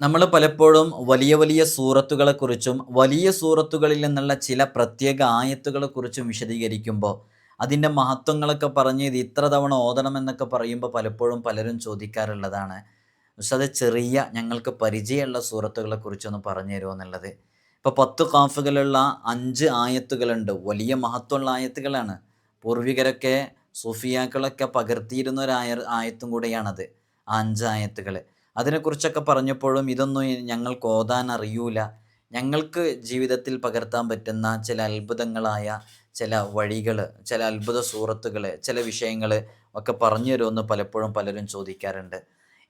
നമ്മൾ പലപ്പോഴും വലിയ വലിയ സൂറത്തുകളെക്കുറിച്ചും വലിയ സൂറത്തുകളിൽ നിന്നുള്ള ചില പ്രത്യേക ആയത്തുകളെക്കുറിച്ചും വിശദീകരിക്കുമ്പോൾ അതിന്റെ മഹത്വങ്ങളൊക്കെ പറഞ്ഞ് ഇത് ഇത്ര തവണ ഓതണമെന്നൊക്കെ പറയുമ്പോൾ പലപ്പോഴും പലരും ചോദിക്കാറുള്ളതാണ് പക്ഷെ അത് ചെറിയ ഞങ്ങൾക്ക് പരിചയമുള്ള സൂറത്തുകളെക്കുറിച്ചൊന്ന് പറഞ്ഞു തരുമോ എന്നുള്ളത്? ഇപ്പോൾ പത്ത് കാഫുകളുള്ള അഞ്ച് ആയത്തുകളുണ്ട് വലിയ മഹത്വമുള്ള ആയത്തുകളാണ്. പൂർവികരൊക്കെ സൂഫിയാക്കളൊക്കെ പകർത്തിയിരുന്ന ഒരു ആയ ആയത്തും കൂടെയാണത് ആ അഞ്ച് ആയത്തുകൾ. അതിനെക്കുറിച്ചൊക്കെ പറഞ്ഞപ്പോഴും ഇതൊന്നും ഞങ്ങൾക്ക് ഓതാൻ അറിയൂല. ഞങ്ങൾക്ക് ജീവിതത്തിൽ പകർത്താൻ പറ്റുന്ന ചില അത്ഭുതങ്ങളായ ചില വഴികൾ ചില അത്ഭുത സൂറത്തുകൾ ചില വിഷയങ്ങൾ ഒക്കെ പറഞ്ഞു തരുമെന്ന് പലപ്പോഴും പലരും ചോദിക്കാറുണ്ട്.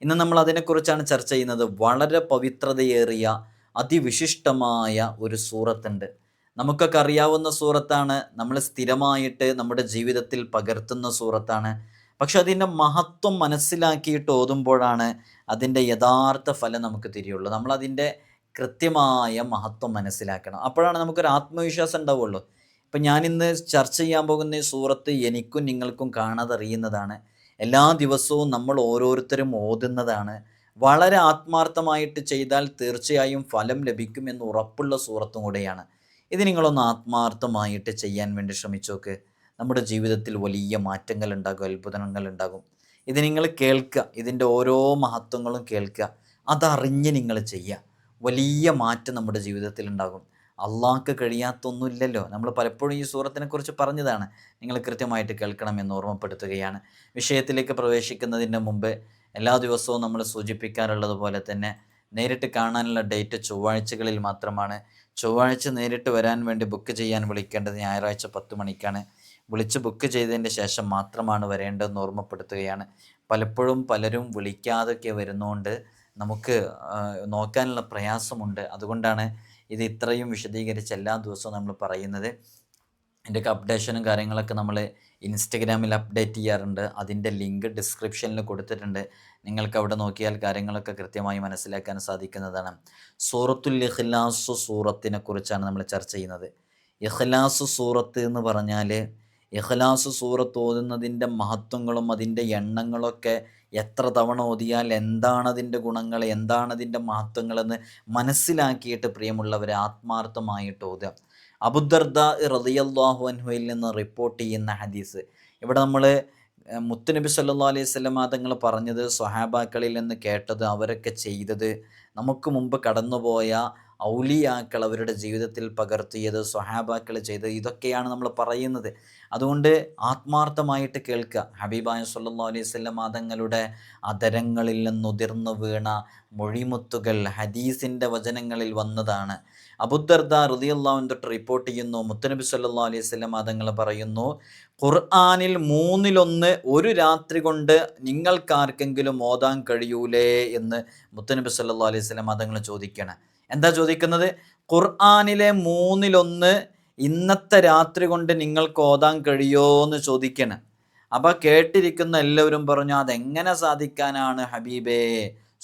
ഇന്ന് നമ്മൾ അതിനെക്കുറിച്ചാണ് ചർച്ച ചെയ്യുന്നത്. വളരെ പവിത്രതയേറിയ അതിവിശിഷ്ടമായ ഒരു സൂറത്തുണ്ട്. നമുക്കൊക്കെ അറിയാവുന്ന സൂറത്താണ്. നമ്മൾ സ്ഥിരമായിട്ട് നമ്മുടെ ജീവിതത്തിൽ പകർത്തുന്ന സൂറത്താണ്. പക്ഷെ അതിന്റെ മഹത്വം മനസ്സിലാക്കിയിട്ട് ഓതുമ്പോഴാണ് അതിന്റെ യഥാർത്ഥ ഫലം നമുക്ക് തിരിയുള്ളൂ. നമ്മളതിന്റെ കൃത്യമായ മഹത്വം മനസ്സിലാക്കണം. അപ്പോഴാണ് നമുക്കൊരു ആത്മവിശ്വാസം ഉണ്ടാവുള്ളൂ. ഇപ്പം ഞാനിന്ന് ചർച്ച ചെയ്യാൻ പോകുന്ന ഈ സൂറത്ത് എനിക്കും നിങ്ങൾക്കും കാണാതറിയുന്നതാണ്. എല്ലാ ദിവസവും നമ്മൾ ഓരോരുത്തരും ഓതുന്നതാണ്. വളരെ ആത്മാർത്ഥമായിട്ട് ചെയ്താൽ തീർച്ചയായും ഫലം ലഭിക്കുമെന്ന് ഉറപ്പുള്ള സൂറത്തും കൂടെയാണ്. ഇത് നിങ്ങളൊന്ന് ആത്മാർത്ഥമായിട്ട് ചെയ്യാൻ വേണ്ടി ശ്രമിച്ചു നോക്ക്. നമ്മുടെ ജീവിതത്തിൽ വലിയ മാറ്റങ്ങൾ ഉണ്ടാകും അത്ഭുതങ്ങൾ ഉണ്ടാകും ഇത് നിങ്ങൾ കേൾക്കുക ഇതിന്റെ ഓരോ മഹത്വങ്ങളും കേൾക്കുക. അതറിഞ്ഞ് നിങ്ങൾ ചെയ്യുക. വലിയ മാറ്റം നമ്മുടെ ജീവിതത്തിൽ ഉണ്ടാകും അള്ളാഹ്ക്ക് കഴിയാത്തൊന്നുമില്ലല്ലോ. നമ്മൾ പലപ്പോഴും ഈ സൂറത്തിനെക്കുറിച്ച് പറഞ്ഞതാണ്. നിങ്ങൾ കൃത്യമായിട്ട് കേൾക്കണം എന്ന് ഓർമ്മപ്പെടുത്തുകയാണ്. വിഷയത്തിലേക്ക് പ്രവേശിക്കുന്നതിന് മുമ്പ് എല്ലാ ദിവസവും നമ്മൾ സൂചിപ്പിക്കാറുള്ളത് പോലെ തന്നെ നേരിട്ട് കാണാനുള്ള ഡേറ്റ് ചൊവ്വാഴ്ചകളിൽ മാത്രമാണ്. ചൊവ്വാഴ്ച നേരിട്ട് വരാൻ വേണ്ടി ബുക്ക് ചെയ്യാൻ വിളിക്കേണ്ടത് ഞായറാഴ്ച പത്ത് മണിക്കാണ്. വിളിച്ച് ബുക്ക് ചെയ്തതിന്റെ ശേഷം മാത്രമാണ് വരേണ്ടതെന്ന് ഓർമ്മപ്പെടുത്തുകയാണ്. പലപ്പോഴും പലരും വിളിക്കാതൊക്കെ വരുന്നതുകൊണ്ട് നമുക്ക് നോക്കാനുള്ള പ്രയാസമുണ്ട്. അതുകൊണ്ടാണ് ഇത് ഇത്രയും വിശദീകരിച്ച് എല്ലാ ദിവസവും നമ്മൾ പറയുന്നത്. ഇതിന്റെയൊക്കെ അപ്ഡേഷനും കാര്യങ്ങളൊക്കെ നമ്മൾ ഇൻസ്റ്റഗ്രാമിൽ അപ്ഡേറ്റ് ചെയ്യാറുണ്ട്. അതിന്റെ ലിങ്ക് ഡിസ്ക്രിപ്ഷനിൽ കൊടുത്തിട്ടുണ്ട്. നിങ്ങൾക്ക് അവിടെ നോക്കിയാൽ കാര്യങ്ങളൊക്കെ കൃത്യമായി മനസ്സിലാക്കാൻ സാധിക്കുന്നതാണ്. സൂറത്തുൽ ഇഖ്ലാസ് സൂറത്തിനെ കുറിച്ചാണ് നമ്മൾ ചർച്ച ചെയ്യുന്നത്. ഇഖ്ലാസ് സൂറത്ത് എന്ന് പറഞ്ഞാൽ ഇഖ്ലാസ് സൂറത്ത് ഓതുന്നതിന്റെ മഹത്വങ്ങളും അതിന്റെ എണ്ണങ്ങളൊക്കെ എത്ര തവണ ഓതിയാൽ എന്താണതിന്റെ ഗുണങ്ങൾ എന്താണതിന്റെ മഹത്വങ്ങളെന്ന് മനസ്സിലാക്കിയിട്ട് പ്രിയമുള്ളവർ ആത്മാർത്ഥമായിട്ട് ഓതുക. അബുദർദ റളിയല്ലാഹു അൻഹുയിൽ നിന്ന് റിപ്പോർട്ട് ചെയ്യുന്ന ഹദീസ്. ഇവിടെ നമ്മൾ മുത്തുനബി സല്ലാ അലൈഹി സ്വലം തങ്ങൾ പറഞ്ഞത് സ്വഹാബാക്കളിൽ നിന്ന് കേട്ടത് അവരൊക്കെ ചെയ്തത് നമുക്ക് മുമ്പ് കടന്നുപോയ ഔലിയാക്കൾ അവരുടെ ജീവിതത്തിൽ പകർത്തിയത് സ്വഹാബാക്കൾ ചെയ്തത് ഇതൊക്കെയാണ് നമ്മൾ പറയുന്നത്. അതുകൊണ്ട് ആത്മാർത്ഥമായിട്ട് കേൾക്കുക. ഹബീബായ സല്ലാ അലൈഹി മതങ്ങളുടെ തങ്ങളുടെ അതരങ്ങളിൽ നിന്നുതിർന്നു വീണ മൊഴിമുത്തുകൾ ഹദീസിന്റെ വചനങ്ങളിൽ വന്നതാണ്. അബുദർദ റുദിയല്ലാവിൻ തൊട്ട് റിപ്പോർട്ട് ചെയ്യുന്നു. മുത്തനബി സല്ലാ അലൈഹി മതങ്ങൾ തങ്ങൾ പറയുന്നു ഖുർആാനിൽ മൂന്നിലൊന്ന് ഒരു രാത്രി കൊണ്ട് നിങ്ങൾക്കാർക്കെങ്കിലും ഓതാൻ കഴിയൂലേ? എന്ന് മുത്തനബി സല്ലാ അലൈഹി മതങ്ങൾ തങ്ങൾ ചോദിക്കണം എന്താ ചോദിക്കുന്നത്? ഖുർആാനിലെ മൂന്നിലൊന്ന് ഇന്നത്തെ രാത്രി കൊണ്ട് നിങ്ങൾക്ക് ഓതാൻ കഴിയോ എന്ന് ചോദിക്കണം. അപ്പോൾ കേട്ടിരിക്കുന്ന എല്ലാവരും പറഞ്ഞു അതെങ്ങനെ സാധിക്കാനാണ് ഹബീബേ?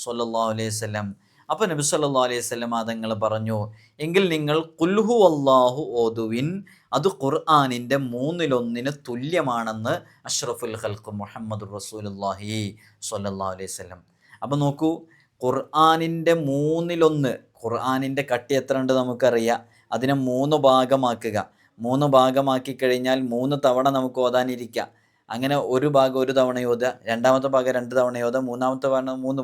സല്ലാ അലൈഹി സ്വലം അപ്പോൾ നബി സല്ലാ അലൈഹി സ്വലം അതങ്ങൾ പറഞ്ഞു എങ്കിൽ നിങ്ങൾ കുൽഹു അള്ളാഹു ഓതുവിൻ അത് ഖുർആാനിന്റെ മൂന്നിലൊന്നിന് തുല്യമാണെന്ന് അഷ്റഫുൽ ഹൽക്ക് മുഹമ്മദ് റസൂലുല്ലാഹി സല്ലാ അലൈഹി സ്വലം അപ്പോൾ നോക്കൂ ഖുർആാനിന്റെ മൂന്നിലൊന്ന് ഖുർആാനിന്റെ കട്ടി എത്ര ഉണ്ട് നമുക്കറിയാം. അതിനെ മൂന്ന് ഭാഗമാക്കുക. മൂന്ന് ഭാഗമാക്കി കഴിഞ്ഞാൽ മൂന്ന് തവണ നമുക്ക് ഓതാനിരിക്കാം. അങ്ങനെ ഒരു ഭാഗം ഒരു തവണ ഓതുക രണ്ടാമത്തെ ഭാഗം രണ്ട് തവണ ഓതുക മൂന്നാമത്തെ ഭാഗം മൂന്ന്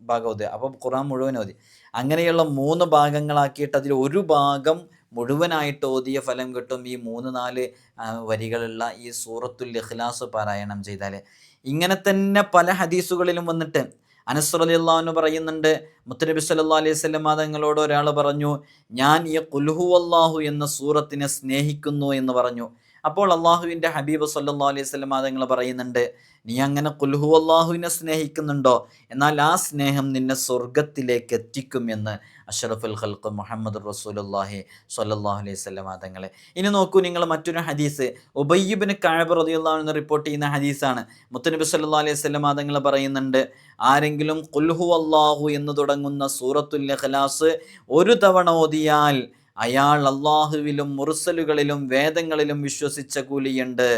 ഭാഗം ഓതുക. അപ്പോൾ ഖുർആൻ മുഴുവൻ ഓതി. അങ്ങനെയുള്ള മൂന്ന് ഭാഗങ്ങളാക്കിയിട്ട് അതിൽ ഒരു ഭാഗം മുഴുവനായിട്ട് ഓതിയ ഫലം കിട്ടും ഈ മൂന്ന് നാല് വരികളുള്ള ഈ സൂറത്തുൽ ഇഖ്ലാസ് പാരായണം ചെയ്താൽ. ഇങ്ങനെ തന്നെ പല ഹദീസുകളിലും വന്നിട്ട് അനസ് അള്ളാഹുന് പറയുന്നുണ്ട് മുത്തനബി സല്ലാ അലൈഹി സ്വലം തങ്ങളോട് ഒരാൾ പറഞ്ഞു ഞാൻ ഈ കുൽഹു അള്ളാഹു എന്ന സൂറത്തിനെ സ്നേഹിക്കുന്നു എന്ന് പറഞ്ഞു. അപ്പോൾ അള്ളാഹുവിന്റെ ഹബീബ് സല്ലാ അലൈഹി സ്വലം അതങ്ങൾ പറയുന്നുണ്ട് നീ അങ്ങനെ കുൽഹു അള്ളാഹുവിനെ സ്നേഹിക്കുന്നുണ്ടോ? എന്നാൽ ആ സ്നേഹം നിന്നെ സ്വർഗത്തിലേക്ക് എത്തിക്കും എന്ന് അഷറഫുൽ ഖൽഖ് മുഹമ്മദ് റസൂലുല്ലാഹി സ്വല്ലല്ലാഹു അലൈഹി സ്വലം തങ്ങളെ ഇനി നോക്കൂ നിങ്ങൾ മറ്റൊരു ഹദീസ് ഉബയ്യബിന് കഴബ് റതിയുള്ള എന്ന് റിപ്പോർട്ട് ചെയ്യുന്ന ഹദീസാണ്. മുത്തനബി സല്ലാ അലൈഹി സ്വലം അതങ്ങൾ പറയുന്നുണ്ട് ആരെങ്കിലും കുൽഹു അള്ളാഹു എന്ന് തുടങ്ങുന്ന സൂറത്തുൽ ഇഖ്ലാസ് ഒരു തവണ ഓതിയാൽ അയാൾ അള്ളാഹുവിലും മുറുസലുകളിലും വേദങ്ങളിലും വിശ്വസിച്ച കൂലിയുണ്ട്.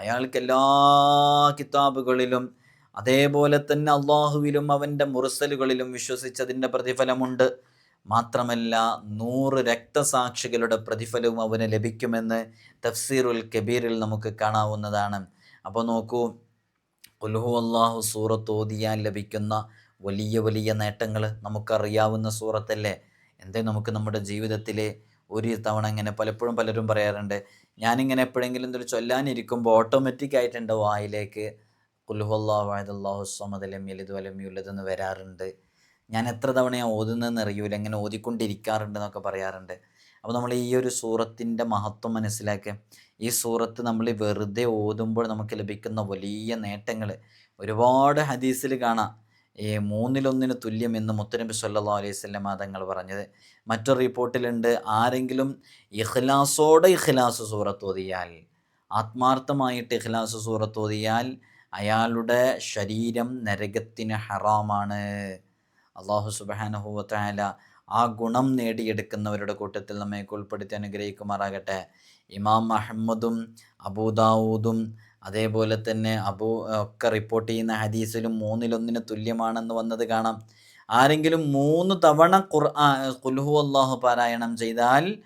അയാൾക്ക് എല്ലാ കിതാബുകളിലും അതേപോലെ തന്നെ അള്ളാഹുവിലും അവന്റെ മുറുസലുകളിലും വിശ്വസിച്ചതിന്റെ പ്രതിഫലമുണ്ട്. മാത്രമല്ല നൂറ് രക്തസാക്ഷികളുടെ പ്രതിഫലവും അവന് ലഭിക്കുമെന്ന് തഫ്സീറുൽ കബീറിൽ നമുക്ക് കാണാവുന്നതാണ്. അപ്പോൾ നോക്കൂ ഉൽഹു അള്ളാഹു സൂറത്ത് ലഭിക്കുന്ന വലിയ വലിയ നേട്ടങ്ങൾ നമുക്കറിയാവുന്ന സൂറത്തല്ലേ? എന്തേ നമുക്ക് നമ്മുടെ ജീവിതത്തിൽ ഒരു തവണ ഇങ്ങനെ പലപ്പോഴും പലരും പറയാറുണ്ട് ഞാനിങ്ങനെ എപ്പോഴെങ്കിലും എന്തൊരു ചൊല്ലാനിരിക്കുമ്പോൾ ഓട്ടോമാറ്റിക് ആയിട്ട് എന്റെ വായിലേക്ക് കുൽഹുല്ലാഹു വരാറുണ്ട്. ഞാൻ എത്ര തവണയാണ് ഓതുന്നതെന്ന് അറിയൂല ഇങ്ങനെ ഓതിക്കൊണ്ടിരിക്കാറുണ്ട് എന്നൊക്കെ പറയാറുണ്ട്. അപ്പോൾ നമ്മൾ ഈ ഒരു സൂറത്തിന്റെ മഹത്വം മനസ്സിലാക്കുക. ഈ സൂറത്ത് നമ്മൾ വെറുതെ ഓതുമ്പോൾ നമുക്ക് ലഭിക്കുന്ന വലിയ നേട്ടങ്ങൾ ഒരുപാട് ഹദീസിൽ കാണാം. ഈ മൂന്നിലൊന്നിന് തുല്യം എന്ന് മുത്തനബി സല്ലാ അലൈഹി സ്വല്ലം തങ്ങൾ പറഞ്ഞത്. മറ്റൊരു റിപ്പോർട്ടിലുണ്ട് ആരെങ്കിലും ഇഖ്ലാസോടെ ഇഖ്ലാസ് സൂറത്ത് ഓതിയാൽ ആത്മാർത്ഥമായിട്ട് ഇഖ്ലാസ് സൂറത്ത് ഓതിയാൽ അയാളുടെ ശരീരം നരകത്തിന് ഹറാമാണ്. അള്ളാഹു സുബാനഹുവത്തായ ആ ഗുണം നേടിയെടുക്കുന്നവരുടെ കൂട്ടത്തിൽ നമ്മെ ഉൾപ്പെടുത്തി അനുഗ്രഹിക്കുമാറാകട്ടെ. ഇമാം അഹമ്മദും അബൂദാവൂദും അതേപോലെ തന്നെ അബൂ ഒക്കെ റിപ്പോർട്ട് ചെയ്യുന്ന ഹദീസിലും മൂന്നിലൊന്നിന് തുല്യമാണെന്ന് വന്നത് കാണാം. ആരെങ്കിലും മൂന്ന് തവണ ഖുർആൻ കുൽഹു അള്ളാഹു പാരായണം ചെയ്താൽ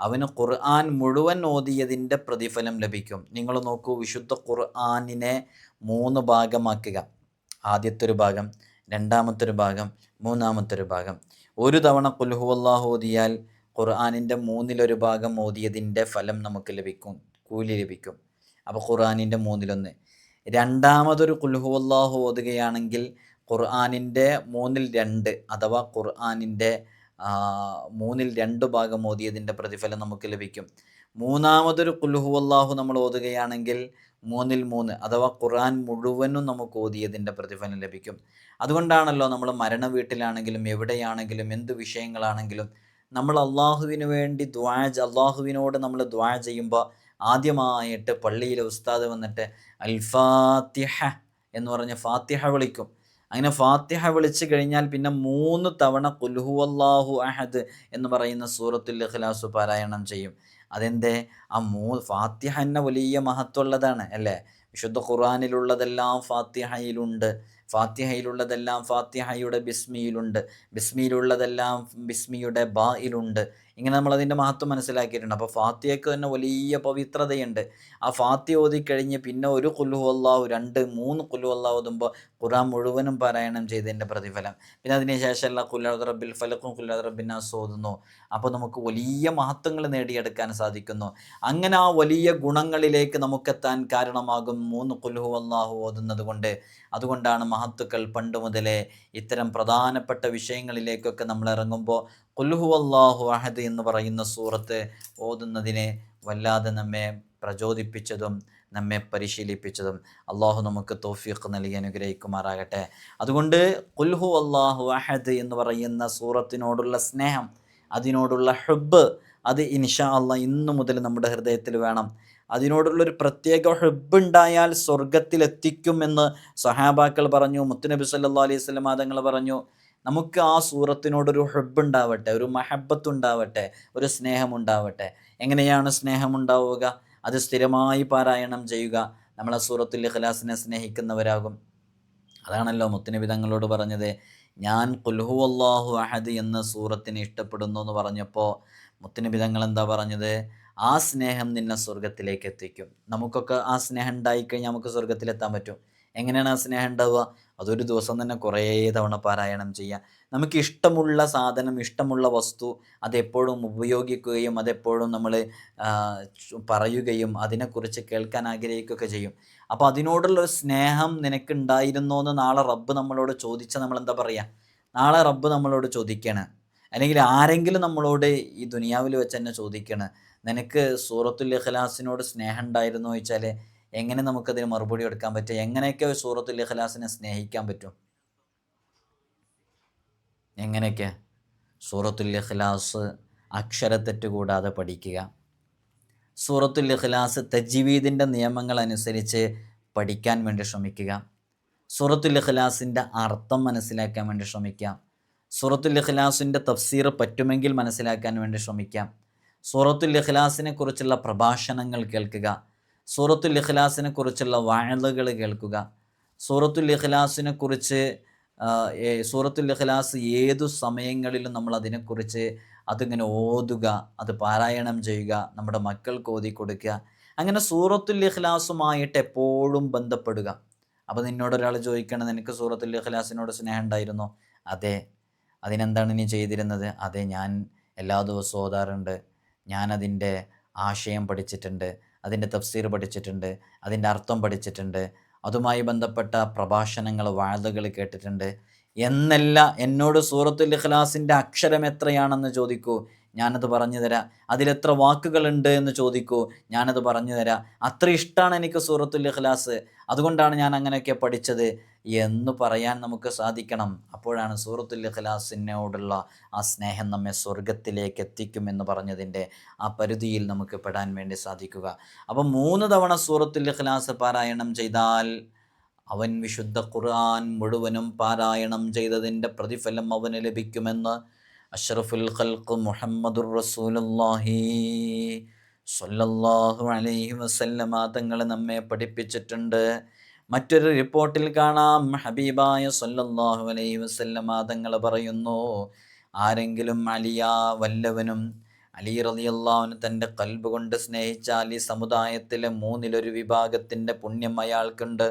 അവന് ഖുർആൻ മുഴുവൻ ഓതിയതിന്റെ പ്രതിഫലം ലഭിക്കും. നിങ്ങൾ നോക്കൂ വിശുദ്ധ ഖുർആനിനെ മൂന്ന് ഭാഗമാക്കുക. ആദ്യത്തൊരു ഭാഗം രണ്ടാമത്തൊരു ഭാഗം മൂന്നാമത്തൊരു ഭാഗം. ഒരു തവണ കുൽഹു അള്ളാഹു ഓതിയാൽ ഖുർആാനിന്റെ മൂന്നിലൊരു ഭാഗം ഓതിയതിന്റെ ഫലം നമുക്ക് ലഭിക്കും കൂലി ലഭിക്കും. അപ്പോൾ ഖുർആാനിന്റെ മൂന്നിലൊന്ന്. രണ്ടാമതൊരു കുൽഹുവല്ലാഹു ഓതുകയാണെങ്കിൽ ഖുർആാനിന്റെ മൂന്നിൽ രണ്ട് അഥവാ ഖുർആാനിന്റെ മൂന്നിൽ രണ്ട് ഭാഗം ഓതിയതിന്റെ പ്രതിഫലം നമുക്ക് ലഭിക്കും. മൂന്നാമതൊരു കുൽഹുവല്ലാഹു നമ്മൾ ഓതുകയാണെങ്കിൽ മൂന്നിൽ മൂന്ന് അഥവാ ഖുർആൻ മുഴുവനും നമുക്ക് ഓതിയതിന്റെ പ്രതിഫലം ലഭിക്കും. അതുകൊണ്ടാണല്ലോ നമ്മൾ മരണ വീട്ടിലാണെങ്കിലും എവിടെയാണെങ്കിലും എന്ത് വിഷയങ്ങളാണെങ്കിലും നമ്മൾ അള്ളാഹുവിന് വേണ്ടി ദ്വാ അള്ളാഹുവിനോട് നമ്മൾ ദ്വാ ചെയ്യുമ്പോൾ ആദ്യമായിട്ട് പള്ളിയിലെ ഉസ്താദ് വന്നിട്ട് അൽ ഫാത്തിഹ എന്ന് പറഞ്ഞ് ഫാത്തിഹ വിളിക്കും. അങ്ങനെ ഫാത്തിഹ വിളിച്ചു കഴിഞ്ഞാൽ പിന്നെ മൂന്ന് തവണ കുൽഹു അള്ളാഹു അഹദ് എന്ന് പറയുന്ന സൂറത്തുൽ ഇഖ്ലാസ് പാരായണം ചെയ്യും. അതെന്തേ? ആ മൂ ഫാത്തിഹ എന്ന വലിയ മഹത്വമുള്ളതാണ് അല്ലേ? വിശുദ്ധ ഖുറാനിലുള്ളതെല്ലാം ഫാത്തിഹയിലുണ്ട്. ഫാത്തിഹയിലുള്ളതെല്ലാം ഫാത്തിഹയുടെ ബിസ്മിയിലുണ്ട്. ബിസ്മിയിലുള്ളതെല്ലാം ബിസ്മിയുടെ ബായിലുണ്ട്. ഇങ്ങനെ നമ്മൾ അതിന്റെ മഹത്വം മനസ്സിലാക്കിയിട്ടുണ്ട്. അപ്പോൾ ഫാത്തിയക്ക് തന്നെ വലിയ പവിത്രതയുണ്ട്. ആ ഫാത്തിഹ ഓതിക്കഴിഞ്ഞ് പിന്നെ ഒരു കുല്ലു അള്ളാഹു രണ്ട് മൂന്ന് കുല്ലു അള്ളാഹു ഓതുമ്പോൾ ഖുറാൻ മുഴുവനും പാരായണം ചെയ്തതിന്റെ പ്രതിഫലം. പിന്നെ അതിന് എല്ലാ കുല്ലാദ് റബ്ബിൽ ഫലക്കും കുല്ലാദ് റബ്ബിനാസ് ഓതുന്നു. അപ്പോൾ നമുക്ക് വലിയ മഹത്വങ്ങൾ നേടിയെടുക്കാൻ സാധിക്കുന്നു. അങ്ങനെ ആ വലിയ ഗുണങ്ങളിലേക്ക് നമുക്കെത്താൻ കാരണമാകും മൂന്ന് കുൽഹു അള്ളാഹു ഓതുന്നത് കൊണ്ട് അതുകൊണ്ടാണ് മഹത്തുക്കൾ പണ്ട് മുതലേ ഇത്തരം പ്രധാനപ്പെട്ട വിഷയങ്ങളിലേക്കൊക്കെ നമ്മൾ ഇറങ്ങുമ്പോൾ കുൽഹു അള്ളാഹു അഹദ് എന്ന് പറയുന്ന സൂറത്ത് ഓതുന്നതിനെ വല്ലാതെ നമ്മെ പ്രചോദിപ്പിച്ചതും നമ്മെ പരിശീലിപ്പിച്ചതും അള്ളാഹു നമുക്ക് തോഫീഖ് നൽകി അനുഗ്രഹിക്കുമാറാകട്ടെ. അതുകൊണ്ട് കുൽഹു അള്ളാഹു അഹദ് എന്ന് പറയുന്ന സൂറത്തിനോടുള്ള സ്നേഹം അതിനോടുള്ള ഹുബ് അത് ഇൻഷാ അള്ളാഹ് ഇന്നു മുതൽ നമ്മുടെ ഹൃദയത്തിൽ വേണം. അതിനോടുള്ളൊരു പ്രത്യേക ഹെബുണ്ടായാൽ സ്വർഗത്തിലെത്തിക്കുമെന്ന് സഹാബാക്കൾ പറഞ്ഞു മുത്തുനബി സല്ലാ അലൈഹി സ്വലം തങ്ങൾ പറഞ്ഞു. നമുക്ക് ആ സൂറത്തിനോടൊരു ഹെബുണ്ടാവട്ടെ ഒരു മഹബത്ത് ഉണ്ടാവട്ടെ ഒരു സ്നേഹമുണ്ടാവട്ടെ. എങ്ങനെയാണ് സ്നേഹമുണ്ടാവുക? അത് സ്ഥിരമായി പാരായണം ചെയ്യുക. നമ്മളെ സൂറത്തുൽ ഇഖ്ലാസിനെ സ്നേഹിക്കുന്നവരാകും. അതാണല്ലോ മുത്തനബി തങ്ങളോട് പറഞ്ഞത്. ഞാൻ കുൽഹു അള്ളാഹു അഹദ് എന്ന സൂറത്തിനെ ഇഷ്ടപ്പെടുന്നു എന്ന് പറഞ്ഞപ്പോൾ മുത്തനബി തങ്ങൾ എന്താ പറഞ്ഞത്? ആ സ്നേഹം നിന്നെ സ്വർഗത്തിലേക്ക് എത്തിക്കും. നമുക്കൊക്കെ ആ സ്നേഹം ഉണ്ടായിക്കഴിഞ്ഞാൽ നമുക്ക് സ്വർഗത്തിലെത്താൻ പറ്റും. എങ്ങനെയാണ് ആ സ്നേഹം ഉണ്ടാവുക? അതൊരു ദിവസം തന്നെ കുറേ തവണ പാരായണം ചെയ്യുക. നമുക്ക് ഇഷ്ടമുള്ള സാധനം ഇഷ്ടമുള്ള വസ്തു അതെപ്പോഴും ഉപയോഗിക്കുകയും അതെപ്പോഴും നമ്മൾ പറയുകയും അതിനെക്കുറിച്ച് കേൾക്കാൻ ആഗ്രഹിക്കുകയൊക്കെ ചെയ്യും. അപ്പോൾ അതിനോടുള്ള സ്നേഹം സ്നേഹം നിനക്കുണ്ടായിരുന്നോ എന്ന് നാളെ റബ്ബ് നമ്മളോട് ചോദിച്ചാൽ നമ്മൾ എന്താ പറയുക നാളെ റബ്ബ് നമ്മളോട് ചോദിക്കണം. അല്ലെങ്കിൽ ആരെങ്കിലും നമ്മളോട് ഈ ദുനിയാവിൽ വെച്ച് തന്നെ ചോദിക്കണം. നിനക്ക് സൂറത്തുൽ ഇഖ്ലാസിനോട് സ്നേഹം ഉണ്ടായിരുന്നോ ചോദിച്ചാൽ എങ്ങനെ നമുക്കതിന് മറുപടി എടുക്കാൻ പറ്റും? എങ്ങനെയൊക്കെ സൂറത്തുൽ ഇഖ്ലാസിനെ സ്നേഹിക്കാൻ പറ്റും? എങ്ങനെയൊക്കെ? സൂറത്തുൽ ഇഖ്ലാസ് അക്ഷരത്തെറ്റ് കൂടാതെ പഠിക്കുക. സൂറത്തുൽ ഇഖ്ലാസ് തജ്വീദിന്റെ നിയമങ്ങൾ അനുസരിച്ച് പഠിക്കാൻ വേണ്ടി ശ്രമിക്കുക. സൂറത്തുൽ ഇഖ്ലാസിന്റെ അർത്ഥം മനസ്സിലാക്കാൻ വേണ്ടി ശ്രമിക്കാം സൂറത്തുൽ ഇഖ്ലാസിന്റെ തഫ്സീർ പറ്റുമെങ്കിൽ മനസ്സിലാക്കാൻ വേണ്ടി ശ്രമിക്കാം സൂറത്തുൽ ഇഖ്ലാസിനെ കുറിച്ചുള്ള പ്രഭാഷണങ്ങൾ കേൾക്കുക. സൂറത്തുൽ ഇഖ്ലാസിനെ കുറിച്ചുള്ള വാഴലുകൾ കേൾക്കുക. സൂറത്തുൽ ഇഖ്ലാസിനെ കുറിച്ച് സൂറത്തുൽ ഇഖ്ലാസ് ഏതു സമയങ്ങളിലും നമ്മൾ അതിനെക്കുറിച്ച് അതിങ്ങനെ ഓതുക അത് പാരായണം ചെയ്യുക നമ്മുടെ മക്കൾക്ക് ഓതി കൊടുക്കുക. അങ്ങനെ സൂറത്തുൽ ഇഖ്ലാസുമായിട്ട് എപ്പോഴും ബന്ധപ്പെടുക. അപ്പോൾ നിന്നോട് ഒരാൾ ചോദിക്കണം നിനക്ക് സൂറത്തുൽ ഇഖ്ലാസിനോട് സ്നേഹം ഉണ്ടായിരുന്നോ? അതെ. അതിനെന്താണ് നീ ചെയ്തിരുന്നത്? അതെ ഞാൻ എല്ലാ ദിവസവും ഓതാറുണ്ട്. ഞാനതിന്റെ ആശയം പഠിച്ചിട്ടുണ്ട്. അതിന്റെ തഫ്സീർ പഠിച്ചിട്ടുണ്ട് അതിന്റെ അർത്ഥം പഠിച്ചിട്ടുണ്ട് അതുമായി ബന്ധപ്പെട്ട പ്രഭാഷണങ്ങൾ വാഴകൾ കേട്ടിട്ടുണ്ട്. എന്നല്ല എന്നോട് സൂറത്തുൽ ഇഖ്ലാസിന്റെ അക്ഷരം എത്രയാണെന്ന് ചോദിക്കൂ. ഞാനത് പറഞ്ഞു തരാം. അതിലെത്ര വാക്കുകളുണ്ട് എന്ന് ചോദിക്കൂ. ഞാനത് പറഞ്ഞു തരാം. അത്ര ഇഷ്ടമാണ് എനിക്ക് സൂറത്തുൽ ഇഖ്ലാസ്. അതുകൊണ്ടാണ് ഞാൻ അങ്ങനെയൊക്കെ പഠിച്ചത്. എന്ന് പറയാൻ നമുക്ക് സാധിക്കണം. അപ്പോഴാണ് സൂറത്തുൽ ഇഖ്ലാസിനോടുള്ള ആ സ്നേഹം നമ്മെ സ്വർഗത്തിലേക്ക് എത്തിക്കുമെന്ന് പറഞ്ഞതിന്റെ ആ പരിധിയിൽ നമുക്ക് പെടാൻ വേണ്ടി സാധിക്കുക. അപ്പം മൂന്ന് തവണ സൂറത്തുൽ ഇഖ്ലാസ് പാരായണം ചെയ്താൽ അവൻ വിശുദ്ധ ഖുർആൻ മുഴുവനും പാരായണം ചെയ്തതിന്റെ പ്രതിഫലം അവന് ലഭിക്കുമെന്ന് അഷ്റഫുൽ ഖൽഖ് മുഹമ്മദുർ റസൂലുള്ളാഹി സ്വല്ലല്ലാഹു അലൈഹി വസല്ലമ തങ്ങൾ നമ്മെ പഠിപ്പിച്ചിട്ടുണ്ട്. മറ്റൊരു റിപ്പോർട്ടിൽ കാണാം. ഹബീബായ സല്ലല്ലാഹു അലൈഹി വസല്ലമ തങ്ങൾ പറയുന്നു ആരെങ്കിലും അലിയ വല്ലവനും അലി റലിയല്ലാവിന് തന്റെ കൽബ് കൊണ്ട് സ്നേഹിച്ചാൽ ഈ സമുദായത്തിലെ മൂന്നിലൊരു വിഭാഗത്തിന്റെ പുണ്യം അയാൾക്കുണ്ട്.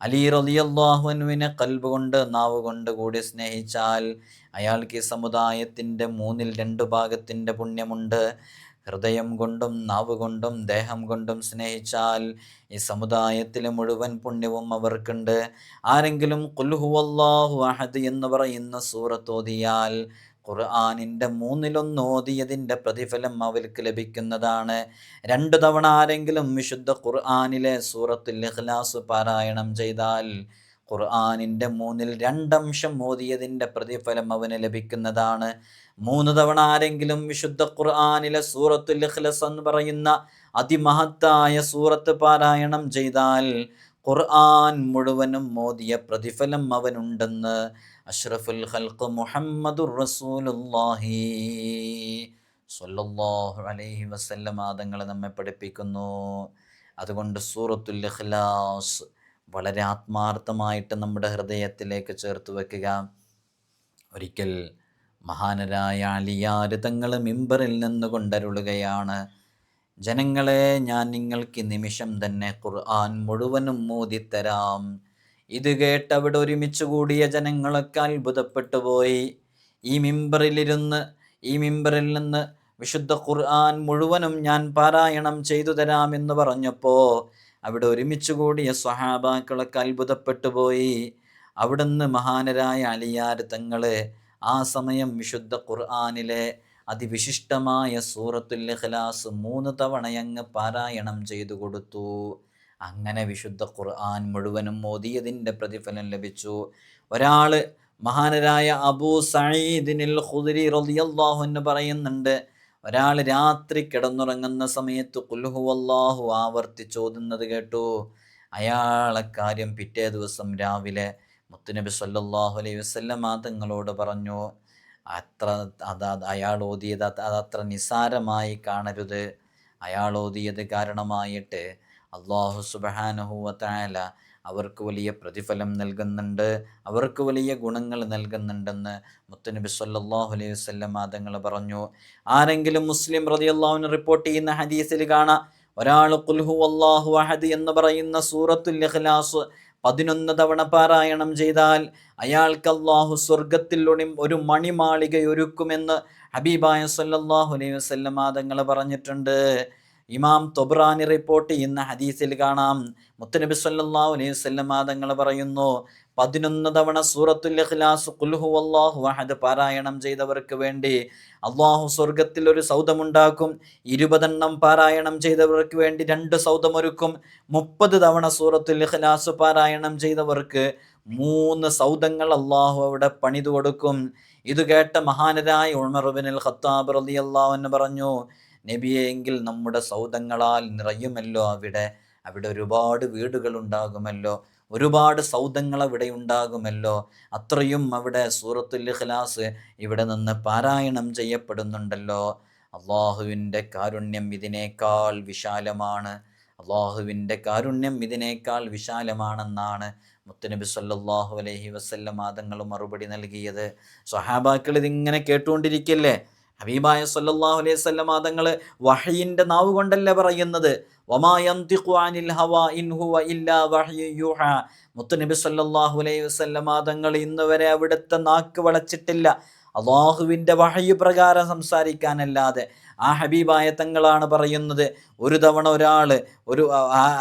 അലി റലിയല്ലാഹുവിനെ കൽബ് കൊണ്ട് നാവ് കൊണ്ട് കൂടി സ്നേഹിച്ചാൽ അയാൾക്ക് ഈ സമുദായത്തിന്റെ മൂന്നിൽ രണ്ട് ഭാഗത്തിന്റെ പുണ്യമുണ്ട്. ഹൃദയം കൊണ്ടും നാവ് കൊണ്ടും ദേഹം കൊണ്ടും സ്നേഹിച്ചാൽ ഈ സമുദായത്തിലെ മുഴുവൻ പുണ്യവും അവർക്കുണ്ട്. ആരെങ്കിലും കുൽഹുവല്ലാഹു അഹദ് എന്ന് പറയുന്ന സൂറത്ത് ഓതിയാൽ ഖുർആാനിന്റെ മൂന്നിലൊന്ന് ഓതിയതിന്റെ പ്രതിഫലം അവർക്ക് ലഭിക്കുന്നതാണ്. രണ്ടു തവണ ആരെങ്കിലും വിശുദ്ധ ഖുർആാനിലെ സൂറത്തുൽ ഇഖ്ലാസ് പാരായണം ചെയ്താൽ ഖുർആാനിന്റെ മൂന്നിൽ രണ്ടംശം ഓതിയതിന്റെ പ്രതിഫലം അവന് ലഭിക്കുന്നതാണ്. മൂന്ന് തവണ ആരെങ്കിലും വിശുദ്ധ ഖുർആാനിലെ സൂറത്തുൽ ഇഖ്ലസ് എന്ന് പറയുന്ന അതിമഹത്തായ സൂറത്ത് പാരായണം ചെയ്താൽ ഖുർആൻ മുഴുവനും മോദിയ പ്രതിഫലം അവനുണ്ടെന്ന്. അഷ്റഫുൽ ഖൽഖ് മുഹമ്മദുർ സ്വല്ലല്ലാഹു അലൈഹി വസല്ലം ആദങ്ങളെ നമ്മെ പഠിപ്പിക്കുന്നു. അതുകൊണ്ട് സൂറത്തുൽ ഇഖ്ലാസ് വളരെ ആത്മാർത്ഥമായിട്ട് നമ്മുടെ ഹൃദയത്തിലേക്ക് ചേർത്ത് വെക്കുക ഒരിക്കൽ മഹാനരായ അലിയാര് തങ്ങൾ മിമ്പറിൽ നിന്ന് കൊണ്ടരുളുകയാണ്. ജനങ്ങളെ ഞാൻ നിങ്ങൾക്ക് നിമിഷം തന്നെ ഖുർആൻ മുഴുവനും മോദിത്തരാം ഇത് കേട്ട് അവിടെ ഒരുമിച്ച് കൂടിയ ജനങ്ങളൊക്കെ അത്ഭുതപ്പെട്ടു പോയി. ഈ മിമ്പറിലിരുന്ന് ഈ മിമ്പറിൽ നിന്ന് വിശുദ്ധ ഖുർആൻ മുഴുവനും ഞാൻ പാരായണം ചെയ്തു തരാമെന്ന് പറഞ്ഞപ്പോൾ അവിടെ ഒരുമിച്ച് കൂടിയ സ്വഹാബാക്കളൊക്കെ അത്ഭുതപ്പെട്ടു പോയി. അവിടുന്ന് മഹാനരായ അലിയാർ തങ്ങൾ ആ സമയം വിശുദ്ധ ഖുർആാനിലെ അതിവിശിഷ്ടമായ സൂറത്തുൽ ഇഖ്ലാസ് മൂന്ന് തവണയങ്ങ് പാരായണം ചെയ്തു കൊടുത്തു. അങ്ങനെ വിശുദ്ധ ഖുർആൻ മുഴുവനും മോദിയതിന്റെ പ്രതിഫലം ലഭിച്ചു. ഒരാൾ മഹാനരായ അബൂ സഈദിനിൽ ഖുദരി റളിയല്ലാഹു എന്ന് പറയുന്നുണ്ട് ഒരാൾ രാത്രി കിടന്നുറങ്ങുന്ന സമയത്ത് കുൽഹു അല്ലാഹു ആവർത്തിച്ചോതുന്നത് കേട്ടു. അയാളെ കാര്യം പിറ്റേ ദിവസം രാവിലെ മുത്തുനബി സല്ലാഹു അലൈഹി വസല്ലമ തങ്ങളോട് പറഞ്ഞു അത്ര അത് അയാൾ ഓതിയത് അത് അതത്ര നിസാരമായി കാണരുത്. അയാൾ ഓതിയത് കാരണമായിട്ട് അള്ളാഹു സുബഹാനഹുവത്തായാല അവർക്ക് വലിയ പ്രതിഫലം നൽകുന്നുണ്ട്. അവർക്ക് വലിയ ഗുണങ്ങൾ നൽകുന്നുണ്ടെന്ന് മുത്തനബി സല്ലാഹു അലൈഹി വസല്ലമ തങ്ങൾ പറഞ്ഞു. ആരെങ്കിലും മുസ്ലിം റളിയല്ലാഹുവിന് റിപ്പോർട്ട് ചെയ്യുന്ന ഹദീസിൽ കാണാം. ഒരാൾ കുൽഹു അള്ളാഹു അഹദ് എന്ന് പറയുന്ന സൂറത്തുൽ ഇഖ്ലാസ് പതിനൊന്ന് തവണ പാരായണം ചെയ്താൽ അയാൾക്ക് അള്ളാഹു സ്വർഗത്തിൽ ഒരു മണിമാളിക ഒരുക്കുമെന്ന് ഹബീബായ സല്ലാഹു അലൈഹി വസല്ലമ തങ്ങൾ പറഞ്ഞിട്ടുണ്ട്. ഇമാം തൊബ്രാനി റിപ്പോർട്ട് ചെയ്യുന്ന ഹദീസിൽ കാണാം. മുത്തനബി സല്ലല്ലാഹു അലൈഹി വസല്ലമ തങ്ങൾ പറയുന്നു പതിനൊന്ന് തവണ സൂറത്തുൽ ഇഖ്ലാസ് ഖുൽഹു അല്ലാഹു അഹദ് പാരായണം ചെയ്തവർക്ക് വേണ്ടി അള്ളാഹു സ്വർഗത്തിൽ ഒരു സൗദമുണ്ടാക്കും. ഇരുപതെണ്ണം പാരായണം ചെയ്തവർക്ക് വേണ്ടി രണ്ട് സൗദമൊരുക്കും. മുപ്പത് തവണ സൂറത്തുൽ ഇഖ്ലാസ് പാരായണം ചെയ്തവർക്ക് മൂന്ന് സൗദങ്ങൾ അള്ളാഹു അവിടെ പണിതു കൊടുക്കും. ഇത് കേട്ട മഹാനരായ ഉമർബിൻ ഖത്താബ് റലി അള്ളാഹു എന്ന് പറഞ്ഞു നബിയെ എങ്കിൽ നമ്മുടെ സൗദങ്ങളാൽ നിറയുമല്ലോ അവിടെ. അവിടെ ഒരുപാട് വീടുകൾ ഉണ്ടാകുമല്ലോ ഒരുപാട് സൗദങ്ങൾ അവിടെ ഉണ്ടാകുമല്ലോ. അത്രയും അവിടെ സൂറത്തുൽ ഇഖ്ലാസ് ഇവിടെ നിന്ന് പാരായണം ചെയ്യപ്പെടുന്നുണ്ടല്ലോ. അള്ളാഹുവിന്റെ കാരുണ്യം ഇതിനേക്കാൾ വിശാലമാണ്. അള്ളാഹുവിന്റെ കാരുണ്യം ഇതിനേക്കാൾ വിശാലമാണെന്നാണ് മുത്തനബി സല്ലാഹു അലഹി വസ്ല്ലാം ആദങ്ങൾ മറുപടി നൽകിയത്. സ്വഹാബാക്കൾ ഇതിങ്ങനെ കേട്ടുകൊണ്ടിരിക്കല്ലേ? ഹബീബായ സല്ലാഹു അലൈഹി സ്വല്ലം തങ്ങൾ വഹയിന്റെ നാവ് കൊണ്ടല്ല പറയുന്നത്? മുത്തുനബി സല്ലാഹു അലൈഹി വസല്ലം തങ്ങൾ ഇന്ന് വരെ അവിടുത്തെ നാക്ക് വളച്ചിട്ടില്ല. അള്ളാഹുവിന്റെ വഹയു പ്രകാരം സംസാരിക്കാനല്ലാതെ ആ ഹബീബായ തങ്ങളാണ് പറയുന്നത് ഒരു തവണ ഒരാൾ ഒരു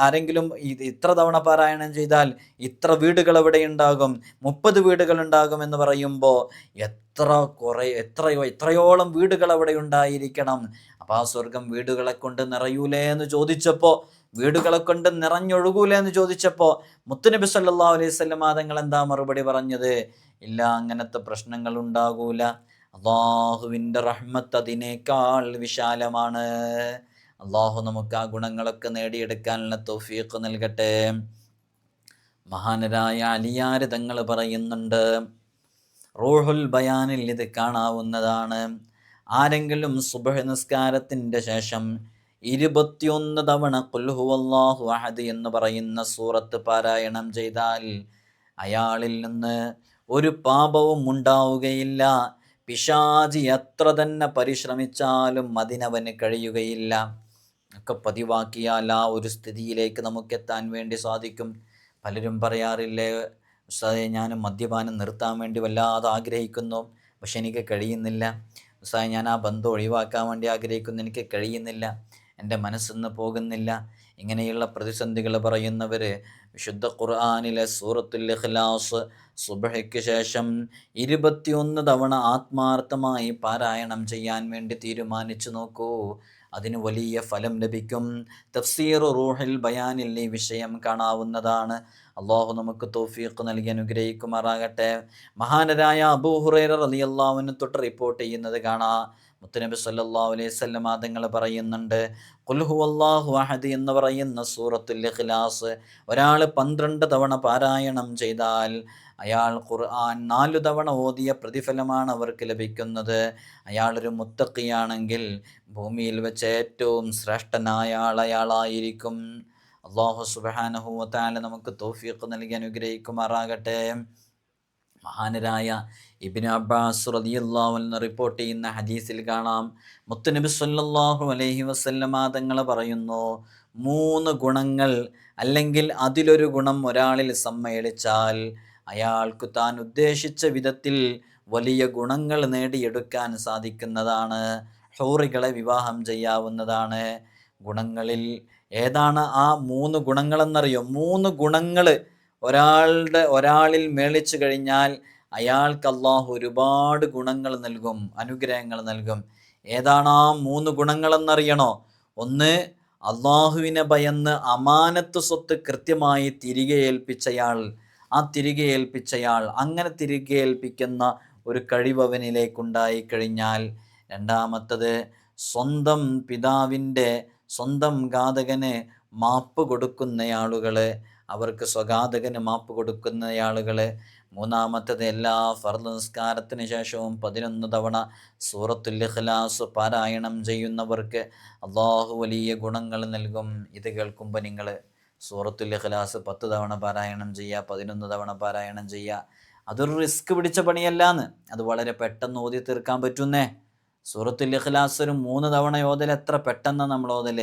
ആരെങ്കിലും ഇത് ഇത്ര തവണ പാരായണം ചെയ്താൽ ഇത്ര വീടുകൾ അവിടെ ഉണ്ടാകും മുപ്പത് വീടുകൾ ഉണ്ടാകും എന്ന് പറയുമ്പോൾ എത്ര കുറേ എത്രയോ എത്രയോളം വീടുകൾ അവിടെ ഉണ്ടായിരിക്കണം. അപ്പോൾ ആ സ്വർഗം വീടുകളെ കൊണ്ട് നിറയൂലേ എന്ന് ചോദിച്ചപ്പോൾ വീടുകളെ കൊണ്ട് നിറഞ്ഞൊഴുകൂലേ എന്ന് ചോദിച്ചപ്പോൾ മുത്തുനബി സല്ലാ അലൈഹി വസല്ലം ആദങ്ങൾ എന്താ മറുപടി പറഞ്ഞത്? ഇല്ല അങ്ങനത്തെ പ്രശ്നങ്ങൾ ഉണ്ടാകൂല അള്ളാഹുവിന്റെ റഹ്മത്ത് അതിനേക്കാൾ വിശാലമാണ്. അള്ളാഹു നമുക്ക് ആ ഗുണങ്ങളൊക്കെ നേടിയെടുക്കാനുള്ള തൗഫീഖ് നൽകട്ടെ. മഹാനരായ അലിയാര് തങ്ങൾ പറയുന്നുണ്ട് റൂഹുൽ ബയാനിൽ ഇത് കാണാവുന്നതാണ്. ആരെങ്കിലും സുബഹ നിസ്കാരത്തിന്റെ ശേഷം ഇരുപത്തിയൊന്ന് തവണ കുൽഹുവല്ലാഹു അഹദ് എന്ന് പറയുന്ന സൂറത്ത് പാരായണം ചെയ്താൽ അയാളിൽ നിന്ന് ഒരു പാപവും ഉണ്ടാവുകയില്ല. പിശാചി എത്ര തന്നെ പരിശ്രമിച്ചാലും അതിനവന് കഴിയുകയില്ല. ഒക്കെ പതിവാക്കിയാൽ ആ ഒരു സ്ഥിതിയിലേക്ക് നമുക്കെത്താൻ വേണ്ടി സാധിക്കും. പലരും പറയാറില്ലേ ഉസ്താദെ ഞാൻ മദ്യപാനം നിർത്താൻ വേണ്ടി വല്ലാതെ ആഗ്രഹിക്കുന്നു. പക്ഷെ എനിക്ക് കഴിയുന്നില്ല. ഉസ്താദെ ഞാൻ ആ ബന്ധം ഒഴിവാക്കാൻ വേണ്ടി ആഗ്രഹിക്കുന്നു. എനിക്ക് കഴിയുന്നില്ല. എന്റെ മനസ്സിന്ന് പോകുന്നില്ല. ഇങ്ങനെയുള്ള പ്രതിസന്ധികൾ പറയുന്നവർ വിശുദ്ധ ഖുർആാനിലെ സൂറത്തുൽ ഇഖ്ലാസ് സുബഹയ്ക്ക് ശേഷം ഇരുപത്തിയൊന്ന് തവണ ആത്മാർത്ഥമായി പാരായണം ചെയ്യാൻ വേണ്ടി തീരുമാനിച്ചു നോക്കൂ. അതിന് വലിയ ഫലം ലഭിക്കും. തഫ്സീർ റൂഹിൽ ബയാനിൽ ഈ വിഷയം കാണാവുന്നതാണ്. അള്ളാഹു നമുക്ക് തൗഫീഖ് നൽകി അനുഗ്രഹിക്കുമാറാകട്ടെ. മഹാനരായ അബൂഹുറൈറ ഹുറൈറ റളിയല്ലാഹുവിനെ തൊട്ട് റിപ്പോർട്ട് ചെയ്യുന്നത് കാണാം. മുത്തുനബി സല്ലാ അലൈവല്ലം ആദങ്ങൾ പറയുന്നുണ്ട് കുൽഹു അള്ളാഹു അഹദ് എന്ന് പറയുന്ന സൂറത്തുൽ ഇഖ്ലാസ് ഒരാൾ പന്ത്രണ്ട് തവണ പാരായണം ചെയ്താൽ അയാൾ ഖുർആൻ നാലു തവണ ഓതിയ പ്രതിഫലമാണ് അവർക്ക് ലഭിക്കുന്നത്. അയാളൊരു മുത്തക്കിയാണെങ്കിൽ ഭൂമിയിൽ വെച്ച് ഏറ്റവും ശ്രേഷ്ഠനായ ആൾ അയാളായിരിക്കും അള്ളാഹു സുബാനഹു താല നമുക്ക് തോഫീഖ് നൽകി അനുഗ്രഹിക്കുമാറാകട്ടെ. മഹാനരായ ഇബിൻ അബ്ബാസ് അൻഹു റിപ്പോർട്ട് ചെയ്യുന്ന ഹദീസിൽ കാണാം. മുത്തുനബി സല്ലാഹു അലഹി വസല്ലമ തങ്ങൾ പറയുന്നു മൂന്ന് ഗുണങ്ങൾ അല്ലെങ്കിൽ അതിലൊരു ഗുണം ഒരാളിൽ സമ്മേളിച്ചാൽ അയാൾക്ക് താൻ ഉദ്ദേശിച്ച വിധത്തിൽ വലിയ ഗുണങ്ങൾ നേടിയെടുക്കാൻ സാധിക്കുന്നതാണ്. ഹൗറികളെ വിവാഹം ചെയ്യാവുന്നതാണ്. ഗുണങ്ങളിൽ ഏതാണ് ആ മൂന്ന് ഗുണങ്ങളെന്നറിയോ? മൂന്ന് ഗുണങ്ങൾ ഒരാളുടെ ഒരാളിൽ മേളിച്ചു കഴിഞ്ഞാൽ അയാൾക്ക് അള്ളാഹു ഒരുപാട് ഗുണങ്ങൾ നൽകും അനുഗ്രഹങ്ങൾ നൽകും. ഏതാണ് ആ മൂന്ന് ഗുണങ്ങളെന്നറിയണോ? ഒന്ന് അള്ളാഹുവിനെ ഭയന്ന് അമാനത്ത് സ്വത്ത് കൃത്യമായി തിരികെ ഏൽപ്പിച്ചയാൾ ആ തിരികെ ഏൽപ്പിച്ചയാൾ അങ്ങനെ തിരികെ ഏൽപ്പിക്കുന്ന ഒരു കഴിവ് അവനിലേക്കുണ്ടായി കഴിഞ്ഞാൽ രണ്ടാമത്തത് സ്വന്തം പിതാവിന്റെ സ്വന്തം ഘാതകന് മാപ്പ് കൊടുക്കുന്നയാളുകൾ അവർക്ക് സ്വഘാതകന് മാപ്പ് കൊടുക്കുന്ന ആളുകളെ മൂന്നാമത്തത് എല്ലാ ഫർദ് നിസ്കാരത്തിന് ശേഷവും പതിനൊന്ന് തവണ സൂറത്തുൽ ഇഖ്ലാസ് പാരായണം ചെയ്യുന്നവർക്ക് അള്ളാഹു വലിയ ഗുണങ്ങൾ നൽകും. ഇത് കേൾക്കുമ്പോൾ നിങ്ങൾ സൂറത്തുൽ ഇഖ്ലാസ് പത്ത് തവണ പാരായണം ചെയ്യുക പതിനൊന്ന് തവണ പാരായണം ചെയ്യുക. അതൊരു റിസ്ക് പിടിച്ച പണിയല്ലാന്ന്. അത് വളരെ പെട്ടെന്ന് ഓതി തീർക്കാൻ പറ്റുന്നേ. സൂറത്തുൽ ഇഖ്ലാസ് ഒരു മൂന്ന് തവണ ഓതൽ എത്ര പെട്ടെന്ന് നമ്മൾ ഓതൽ?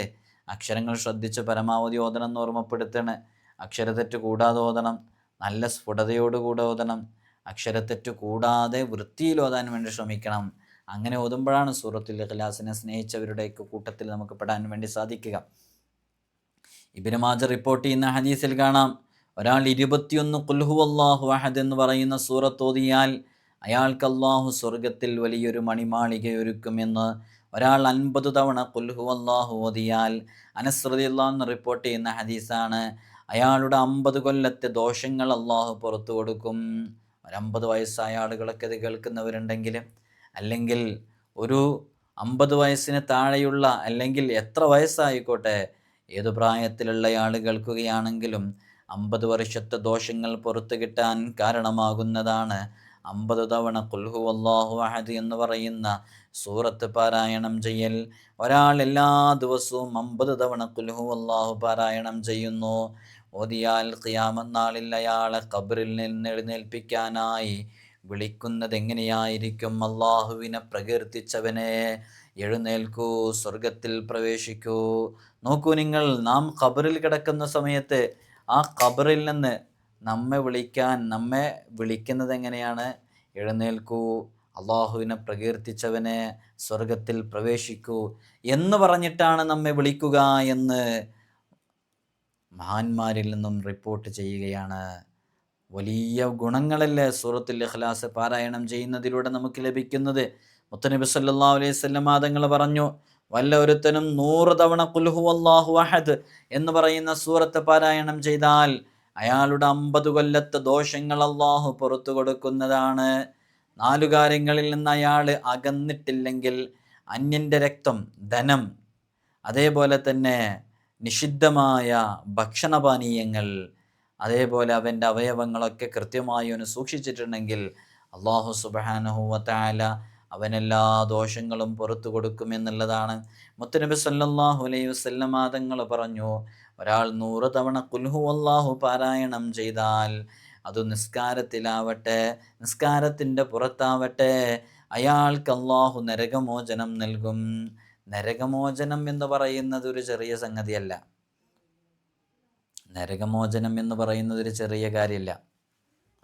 അക്ഷരങ്ങൾ ശ്രദ്ധിച്ച് പരമാവധി ഓതണം എന്ന് ഓർമ്മപ്പെടുത്തണ്. അക്ഷരത്തെറ്റ് കൂടാതെ ഓതണം നല്ല സ്ഫുടതയോടുകൂടെ ഓതണം അക്ഷരത്തെറ്റ് കൂടാതെ വൃത്തിയിൽ ഓതാൻ വേണ്ടി ശ്രമിക്കണം. അങ്ങനെ ഓതുമ്പോഴാണ് സൂറത്തുൽ ഇഖ്ലാസിനെ സ്നേഹിച്ചവരുടെയൊക്കെ കൂട്ടത്തിൽ നമുക്ക് പെടാൻ വേണ്ടി സാധിക്കുക. ഇബിന് മാജർ റിപ്പോർട്ട് ചെയ്യുന്ന ഹദീസിൽ കാണാം ഒരാൾ ഇരുപത്തിയൊന്ന് കുൽഹു അള്ളാഹു അഹദ് എന്ന് പറയുന്ന സൂറത്ത് ഓതിയാൽ അയാൾക്ക് അള്ളാഹു സ്വർഗത്തിൽ വലിയൊരു മണിമാളിക ഒരുക്കുമെന്ന് ഒരാൾ അൻപത് തവണ കുൽഹു അള്ളാഹു ഓതിയാൽ അനസ്രതി അള്ളാഹ് റിപ്പോർട്ട് ചെയ്യുന്ന ഹദീസാണ്. അയാളുടെ അമ്പത് കൊല്ലത്തെ ദോഷങ്ങൾ അള്ളാഹു പുറത്തു കൊടുക്കും. ഒരമ്പത് വയസ്സായ ആളുകളൊക്കെ ഇത് കേൾക്കുന്നവരുണ്ടെങ്കിൽ അല്ലെങ്കിൽ ഒരു അമ്പത് വയസ്സിന് താഴെയുള്ള അല്ലെങ്കിൽ എത്ര വയസ്സായിക്കോട്ടെ ഏതു പ്രായത്തിലുള്ള ആൾ കേൾക്കുകയാണെങ്കിലും അമ്പത് വർഷത്തെ ദോഷങ്ങൾ പുറത്തു കിട്ടാൻ കാരണമാകുന്നതാണ്. അമ്പത് തവണ കുൽഹു അള്ളാഹു അഹദ് എന്ന് പറയുന്ന സൂറത്ത് പാരായണം ചെയ്യൽ. ഒരാൾ എല്ലാ ദിവസവും അമ്പത് തവണ കുൽഹു അള്ളാഹു പാരായണം ചെയ്യുന്നു. ഓതിയാൽ ഖിയാമന്നാളിൽ അയാളെ ഖബറിൽ നിന്ന് എഴുന്നേൽപ്പിക്കാനായി വിളിക്കുന്നത് എങ്ങനെയായിരിക്കും അള്ളാഹുവിനെ പ്രകീർത്തിച്ചവനെ എഴുന്നേൽക്കൂ സ്വർഗത്തിൽ പ്രവേശിക്കൂ. നോക്കൂ നിങ്ങൾ നാം ഖബറിൽ കിടക്കുന്ന സമയത്ത് ആ ഖബറിൽ നിന്ന് നമ്മെ വിളിക്കാൻ നമ്മെ വിളിക്കുന്നത് എങ്ങനെയാണ് എഴുന്നേൽക്കൂ അള്ളാഹുവിനെ പ്രകീർത്തിച്ചവനെ സ്വർഗത്തിൽ പ്രവേശിക്കൂ എന്ന് പറഞ്ഞിട്ടാണ് നമ്മെ വിളിക്കുക എന്ന് മഹാന്മാരിൽ നിന്നും റിപ്പോർട്ട് ചെയ്യുകയാണ്. വലിയ ഗുണങ്ങളല്ലേ സൂറത്തുൽ ഇഖ്ലാസ് പാരായണം ചെയ്യുന്നതിലൂടെ നമുക്ക് ലഭിക്കുന്നത്? മുത്തനബി സല്ലല്ലാഹു അലൈഹി വസല്ലം തങ്ങൾ പറഞ്ഞു വല്ല ഒരുത്തനും നൂറ് തവണ കുൽഹു അല്ലാഹു അഹദ് എന്ന് പറയുന്ന സൂറത്ത് പാരായണം ചെയ്താൽ അയാളുടെ അമ്പത് കൊല്ലത്തെ ദോഷങ്ങൾ അള്ളാഹു പുറത്തു കൊടുക്കുന്നതാണ്. നാലു കാര്യങ്ങളിൽ നിന്ന് അയാൾ അകന്നിട്ടില്ലെങ്കിൽ അന്യന്റെ രക്തം ധനം അതേപോലെ തന്നെ നിഷിദ്ധമായ ഭക്ഷണപാനീയങ്ങൾ അതേപോലെ അവന്റെ അവയവങ്ങളൊക്കെ കൃത്യമായി ഒന്ന് സൂക്ഷിച്ചിട്ടുണ്ടെങ്കിൽ അള്ളാഹു സുബാനഹുവത്തായ അവനെല്ലാ ദോഷങ്ങളും പുറത്തു കൊടുക്കുമെന്നുള്ളതാണ് മുത്തനബി സല്ലാഹു അലൈ വസല്ലമ തങ്ങൾ പറഞ്ഞു ഒരാൾ നൂറ് തവണ കുൽഹു അള്ളാഹു പാരായണം ചെയ്താൽ അത് നിസ്കാരത്തിലാവട്ടെ നിസ്കാരത്തിന്റെ പുറത്താവട്ടെ അയാൾക്ക് അള്ളാഹു നരകമോചനം നൽകും. നരകമോചനം എന്ന് പറയുന്നത് ഒരു ചെറിയ സംഗതിയല്ല. നരകമോചനം എന്ന് പറയുന്നത് ഒരു ചെറിയ കാര്യമല്ല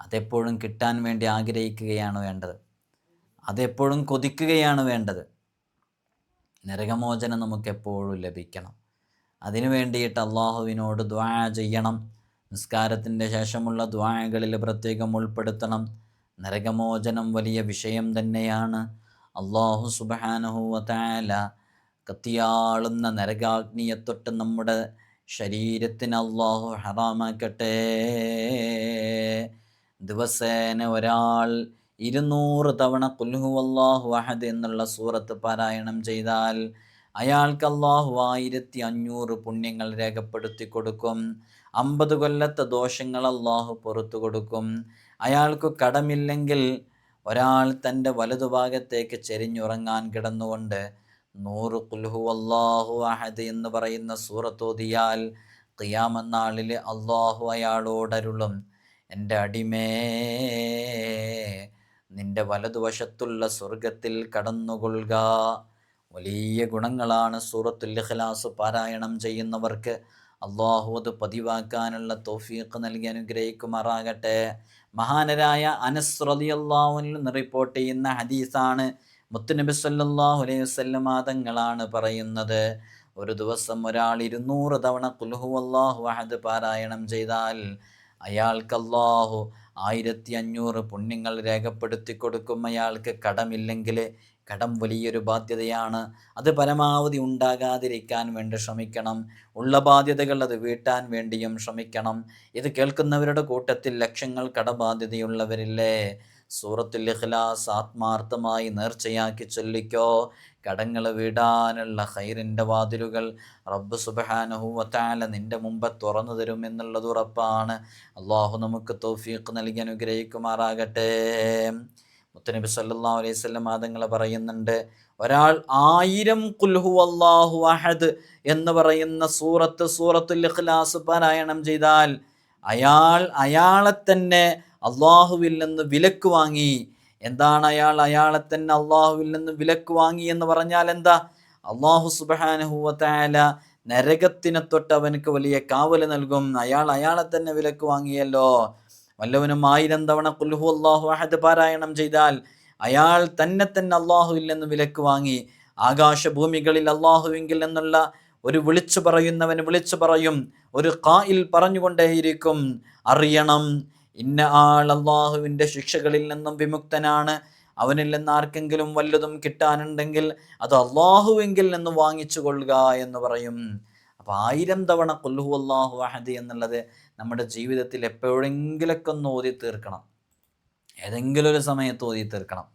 അതെപ്പോഴും കിട്ടാൻ വേണ്ടി ആഗ്രഹിക്കുകയാണ് വേണ്ടത്. അതെപ്പോഴും കൊതിക്കുകയാണ് വേണ്ടത്. നരകമോചനം നമുക്ക് എപ്പോഴും ലഭിക്കണം. അതിനു വേണ്ടിയിട്ട് അള്ളാഹുവിനോട് ദ്വാ ചെയ്യണം. നിസ്കാരത്തിന്റെ ശേഷമുള്ള ദ്വായകളിൽ പ്രത്യേകം ഉൾപ്പെടുത്തണം. നരകമോചനം വലിയ വിഷയം തന്നെയാണ്. അള്ളാഹു സുബാനഹുവല കത്തിയാളുന്ന നരകാഗ്നിയെ തൊട്ട് നമ്മുടെ ശരീരത്തിന് അള്ളാഹു ഹറാമാക്കട്ടെ. ദിവസേന ഒരാൾ ഇരുന്നൂറ് തവണ കുൽഹു അള്ളാഹു അഹദ് എന്നുള്ള സൂറത്ത് പാരായണം ചെയ്താൽ അയാൾക്ക് അള്ളാഹു ആയിരത്തി അഞ്ഞൂറ് പുണ്യങ്ങൾ രേഖപ്പെടുത്തി കൊടുക്കും. അമ്പത് കൊല്ലത്തെ ദോഷങ്ങൾ അള്ളാഹു പുറത്തു കൊടുക്കും. അയാൾക്ക് കടമില്ലെങ്കിൽ ഒരാൾ തന്റെ വലതുഭാഗത്തേക്ക് ചെരിഞ്ഞുറങ്ങാൻ കിടന്നുകൊണ്ട് നൂറ് കുൽഹു അള്ളാഹു അഹദ് എന്ന് പറയുന്ന സൂറത്തോതിയാൽ ഖിയാമന്നാളിൽ അള്ളാഹു അയാളോടരുളും എന്റെ അടിമേ നിന്റെ വലതുവശത്തുള്ള സ്വർഗത്തിൽ കടന്നുകൊള്ളുക. വലിയ ഗുണങ്ങളാണ് സൂറത്തുൽ ഇഖ്ലാസ് പാരായണം ചെയ്യുന്നവർക്ക്. അള്ളാഹു അത് പതിവാക്കാനുള്ള തോഫീഖ് നൽകി അനുഗ്രഹിക്കുമാറാകട്ടെ. മഹാനരായ അനസ് അള്ളാഹുവിൽ നിന്ന് റിപ്പോർട്ട് ചെയ്യുന്ന ഹദീസാണ് മുത്തുനബി സല്ലാഹു അലൈഹി തങ്ങളാണ് പറയുന്നത്. ഒരു ദിവസം ഒരാൾ ഇരുന്നൂറ് തവണ കുൽഹു അള്ളാഹു അഹദ് പാരായണം ചെയ്താൽ അയാൾക്ക് അള്ളാഹു ആയിരത്തി അഞ്ഞൂറ് പുണ്യങ്ങൾ രേഖപ്പെടുത്തി കൊടുക്കും. അയാൾക്ക് കടമില്ലെങ്കിൽ കടം വലിയൊരു ബാധ്യതയാണ്. അത് പരമാവധി ഉണ്ടാകാതിരിക്കാൻ വേണ്ടി ശ്രമിക്കണം. ഉള്ള ബാധ്യതകൾ അത് വീട്ടാൻ വേണ്ടിയും ശ്രമിക്കണം. ഇത് കേൾക്കുന്നവരുടെ കൂട്ടത്തിൽ ലക്ഷങ്ങൾ കടബാധ്യതയുള്ളവരില്ലേ? സൂറത്തുൽ ഇഖ്ലാസ് ആത്മാർത്ഥമായി നേർച്ചയാക്കി ചൊല്ലിക്കോ. കടങ്ങൾ വിടാനുള്ള ഹൈറിന്റെ വാതിലുകൾ റബ്ബ് സുബഹാനഹുവത്താല നിന്റെ മുമ്പ് തുറന്നു തരുമെന്നുള്ളത് ഉറപ്പാണ്. അള്ളാഹു നമുക്ക് തൗഫീഖ് നൽകി അനുഗ്രഹിക്കുമാറാകട്ടെ. മുത്തനബി സല്ലാ അലൈഹി സ്വല്ലം മാതങ്ങൾ പറയുന്നുണ്ട് ഒരാൾ ആയിരം കുൽഹു അള്ളാഹു അഹദ് എന്ന് പറയുന്ന സൂറത്ത് സൂറത്തുൽ ഇഖ്ലാസ് പാരായണം ചെയ്താൽ അയാൾ അയാളെ തന്നെ അള്ളാഹുവിൽ നിന്ന് വിലക്ക് വാങ്ങി. എന്താണ് അയാൾ? അയാളെ തന്നെ അള്ളാഹുവിൽ നിന്ന് വിലക്ക് വാങ്ങി എന്ന് പറഞ്ഞാൽ എന്താ? അള്ളാഹു സുബാനഹുവല നരകത്തിനെ തൊട്ട് അവനക്ക് വലിയ കാവൽ നൽകും. അയാൾ അയാളെ തന്നെ വിലക്ക് വാങ്ങിയല്ലോ. വല്ലവനും ആയിരം തവണ കുൽഹു അള്ളാഹു അഹദ് പാരായണം ചെയ്താൽ അയാൾ തന്നെ തന്നെ അള്ളാഹുവിൽ നിന്ന് വിലക്ക് വാങ്ങി. ആകാശഭൂമികളിൽ അള്ളാഹുവിങ്കിൽ നിന്നുള്ള ഒരു വിളിച്ചു പറയുന്നവൻ വിളിച്ചു പറയും. ഒരു കായിൽ പറഞ്ഞുകൊണ്ടേയിരിക്കും. അറിയണം. ഇന്ന ആൾ അള്ളാഹുവിന്റെ ശിക്ഷകളിൽ നിന്നും വിമുക്തനാണ്. അവനിൽ നിന്ന് ആർക്കെങ്കിലും വല്ലതും കിട്ടാനുണ്ടെങ്കിൽ അത് അള്ളാഹുവെങ്കിൽ നിന്ന് വാങ്ങിച്ചു കൊള്ളുക എന്ന് പറയും. അപ്പോൾ ആയിരം തവണ കൊല്ലുഹു അള്ളാഹു അഹദി എന്നുള്ളത് നമ്മുടെ ജീവിതത്തിൽ എപ്പോഴെങ്കിലൊക്കെ ഒന്ന് ഓതി തീർക്കണം. ഏതെങ്കിലും ഒരു സമയത്ത് ഓതി തീർക്കണം.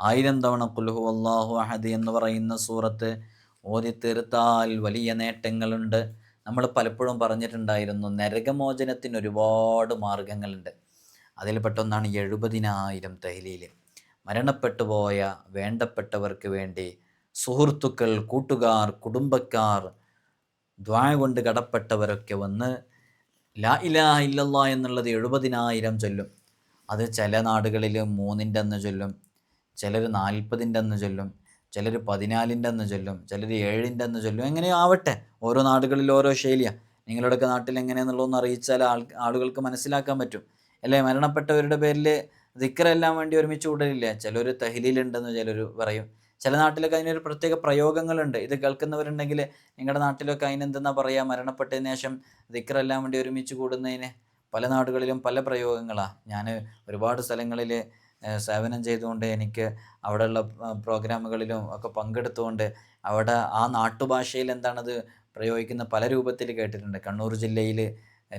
ആയിരം തവണ കുൽഹു അള്ളാഹു അഹദി എന്ന് പറയുന്ന സൂറത്ത് ഓതി തീർത്താൽ വലിയ നേട്ടങ്ങളുണ്ട്. നമ്മൾ പലപ്പോഴും പറഞ്ഞിട്ടുണ്ടായിരുന്നു നരകമോചനത്തിന് ഒരുപാട് മാർഗങ്ങളുണ്ട്. അതിൽപ്പെട്ടൊന്നാണ് എഴുപതിനായിരം തഹലീൽ മരണപ്പെട്ടു പോയ വേണ്ടപ്പെട്ടവർക്ക് വേണ്ടി സുഹൃത്തുക്കൾ കൂട്ടുകാർ കുടുംബക്കാർ ദ്വായ കൊണ്ട് കടപ്പെട്ടവരൊക്കെ വന്ന് ലാ ഇലാ ഇല്ലല്ല എന്നുള്ളത് എഴുപതിനായിരം ചൊല്ലും. അത് ചില നാടുകളിൽ മൂന്നിന്റെ അന്ന് ചൊല്ലും ചിലർ നാൽപ്പതിന്റെ അന്ന് ചൊല്ലും ചിലർ പതിനാലിന്റെ എന്ന് ചൊല്ലും ചിലർ ഏഴിന്റെ എന്ന് ചൊല്ലും. എങ്ങനെയോ ആവട്ടെ ഓരോ നാടുകളിൽ ഓരോ ശൈലിയാണ് നിങ്ങളുടെയൊക്കെ നാട്ടിൽ എങ്ങനെയാണെന്നുള്ളതൊന്ന് അറിയിച്ചാൽ ആൾ ആളുകൾക്ക് മനസ്സിലാക്കാൻ പറ്റും. അല്ലേ? മരണപ്പെട്ടവരുടെ പേരിൽ ദിക്കറെല്ലാം വേണ്ടി ഒരുമിച്ച് കൂടലില്ല? ചിലർ തഹ്ലീലുണ്ടെന്ന് ചിലർ പറയും. ചില നാട്ടിലൊക്കെ അതിനൊരു പ്രത്യേക പ്രയോഗങ്ങളുണ്ട്. ഇത് കേൾക്കുന്നവരുണ്ടെങ്കിൽ നിങ്ങളുടെ നാട്ടിലൊക്കെ അതിനെന്തെന്നാ പറയുക മരണപ്പെട്ടതിന് ശേഷം ദിക്കറെല്ലാം വേണ്ടി ഒരുമിച്ച് കൂടുന്നതിന് പല നാടുകളിലും പല പ്രയോഗങ്ങളാണ് ഞാൻ ഒരുപാട് സ്ഥലങ്ങളിൽ സേവനം ചെയ്തുകൊണ്ട് എനിക്ക് അവിടെയുള്ള പ്രോഗ്രാമുകളിലും ഒക്കെ പങ്കെടുത്തുകൊണ്ട് അവിടെ ആ നാട്ടുഭാഷയിൽ എന്താണത് പ്രയോഗിക്കുന്ന പല രൂപത്തിൽ കേട്ടിട്ടുണ്ട്. കണ്ണൂർ ജില്ലയിൽ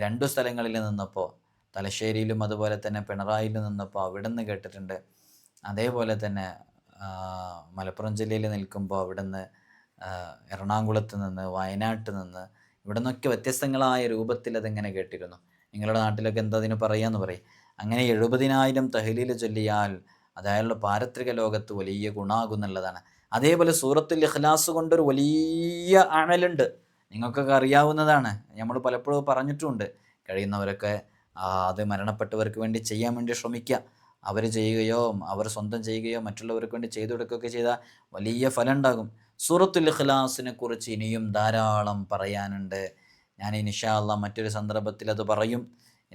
രണ്ടു സ്ഥലങ്ങളിൽ നിന്നപ്പോൾ തലശ്ശേരിയിലും അതുപോലെ തന്നെ പിണറായിലും നിന്നപ്പോൾ അവിടെ നിന്ന് കേട്ടിട്ടുണ്ട്. അതേപോലെ തന്നെ മലപ്പുറം ജില്ലയിൽ നിൽക്കുമ്പോൾ അവിടെ നിന്ന് എറണാകുളത്ത് നിന്ന് വയനാട്ട് നിന്ന് ഇവിടെ നിന്നൊക്കെ വ്യത്യസ്തങ്ങളായ രൂപത്തിൽ അതെങ്ങനെ കേട്ടിരുന്നു. നിങ്ങളുടെ നാട്ടിലൊക്കെ എന്താ അതിന് പറയാന്ന് പറയും. അങ്ങനെ എഴുപതിനായിരം തഹലീൽ ചൊല്ലിയാൽ അത് അയാളുടെ പാരത്രിക ലോകത്ത് വലിയ ഗുണാകുന്നുള്ളതാണ് അതേപോലെ സൂറത്തിൽ ഇഖ്ലാസ് കൊണ്ടൊരു വലിയ അണലുണ്ട് നിങ്ങൾക്കൊക്കെ അറിയാവുന്നതാണ്. നമ്മൾ പലപ്പോഴും പറഞ്ഞിട്ടുമുണ്ട് കഴിയുന്നവരൊക്കെ അത് മരണപ്പെട്ടവർക്ക് വേണ്ടി ചെയ്യാൻ വേണ്ടി ശ്രമിക്കുക. അവർ ചെയ്യുകയോ അവർ സ്വന്തം ചെയ്യുകയോ മറ്റുള്ളവർക്ക് വേണ്ടി ചെയ്തു കൊടുക്കുകയൊക്കെ ചെയ്താൽ വലിയ ഫലം ഉണ്ടാകും സൂറത്തുൽ ഇഖ്ലാസിനെ കുറിച്ച് ഇനിയും ധാരാളം പറയാനുണ്ട്. ഞാൻ ഇൻഷാല്ല മറ്റൊരു സന്ദർഭത്തിൽ അത് പറയും.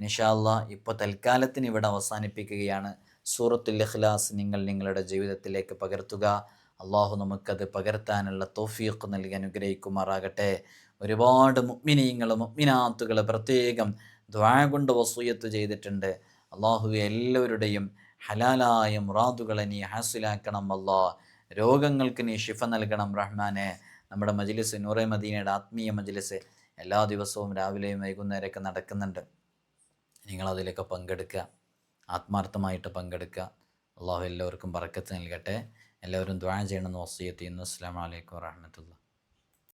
ഇൻഷാല്ല ഇപ്പോൾ തൽക്കാലത്തിന് ഇവിടെ അവസാനിപ്പിക്കുകയാണ്. സൂറത്തുൽ ഇഖ്ലാസ് നിങ്ങൾ നിങ്ങളുടെ ജീവിതത്തിലേക്ക് പകർത്തുക. അള്ളാഹു നമുക്കത് പകർത്താനുള്ള തോഫീഖ് നൽകി അനുഗ്രഹിക്കുമാറാകട്ടെ. ഒരുപാട് മുഗ്മിനീങ്ങൾ മുഗ്മിനാത്തുകൾ പ്രത്യേകം ദ്വാ കൊണ്ട് വസൂയത്ത് ചെയ്തിട്ടുണ്ട്. അള്ളാഹു എല്ലാവരുടെയും ഹലാലായ മുറാദുകളെ നീ ഹാസിലാക്കണം അല്ലാ. രോഗങ്ങൾക്ക് നീ ഷിഫ നൽകണം റഹ്മാനെ. നമ്മുടെ മജ്ലിസ് നൂറെ മദീനയുടെ ആത്മീയ മജ്ലിസ് എല്ലാ ദിവസവും രാവിലെയും വൈകുന്നേരമൊക്കെ നടക്കുന്നുണ്ട്. നിങ്ങളതിലൊക്കെ പങ്കെടുക്കുക. ആത്മാർത്ഥമായിട്ട് പങ്കെടുക്കുക. അള്ളാഹു എല്ലാവർക്കും ബറക്കത്ത് നൽകട്ടെ. എല്ലാവരും ദ്വാ ചെയ്യണമെന്ന് വസ്തു ചെയ്യുന്നു. അസ്സാം വലൈക്കും വാഹമത്തുള്ള